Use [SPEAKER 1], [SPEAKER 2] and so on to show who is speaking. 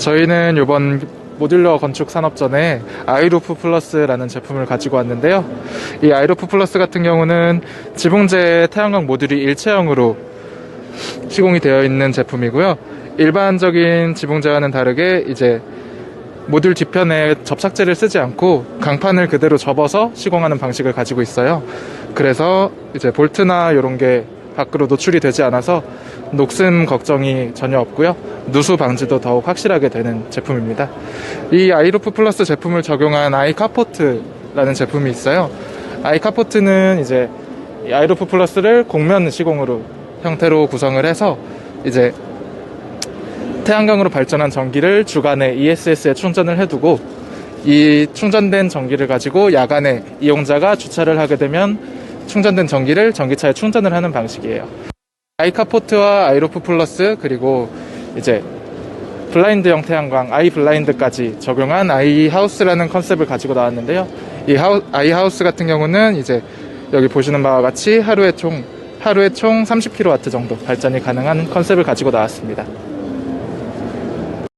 [SPEAKER 1] 저희는 이번 모듈러 건축 산업전에 아이루프 플러스라는 제품을 가지고 왔는데요. 이 아이루프 플러스 같은 경우는 지붕재 태양광 모듈이 일체형으로 시공이 되어 있는 제품이고요. 일반적인 지붕재와는 다르게 이제 모듈 뒤편에 접착제를 쓰지 않고 강판을 그대로 접어서 시공하는 방식을 가지고 있어요. 그래서 이제 볼트나 이런 게 밖으로 노출이 되지 않아서 녹슨 걱정이 전혀 없고요. 누수 방지도 더욱 확실하게 되는 제품입니다. 이 아이루프 플러스 제품을 적용한 아이카포트라는 제품이 있어요. 아이카포트는 이제 이 아이루프 플러스를 곡면 시공으로 형태로 구성을 해서 이제 태양광으로 발전한 전기를 주간에 ESS에 충전을 해두고 이 충전된 전기를 가지고 야간에 이용자가 주차를 하게 되면 충전된 전기를 전기차에 충전을 하는 방식이에요. 아이카포트와 아이로프 플러스 그리고 이제 블라인드 형 태양광 아이 블라인드까지 적용한 아이 하우스라는 컨셉을 가지고 나왔는데요. 이 하우, 아이 하우스 같은 경우는 이제 여기 보시는 바와 같이 하루에 총 하루에 총 30kW 정도 발전이 가능한 컨셉을 가지고 나왔습니다.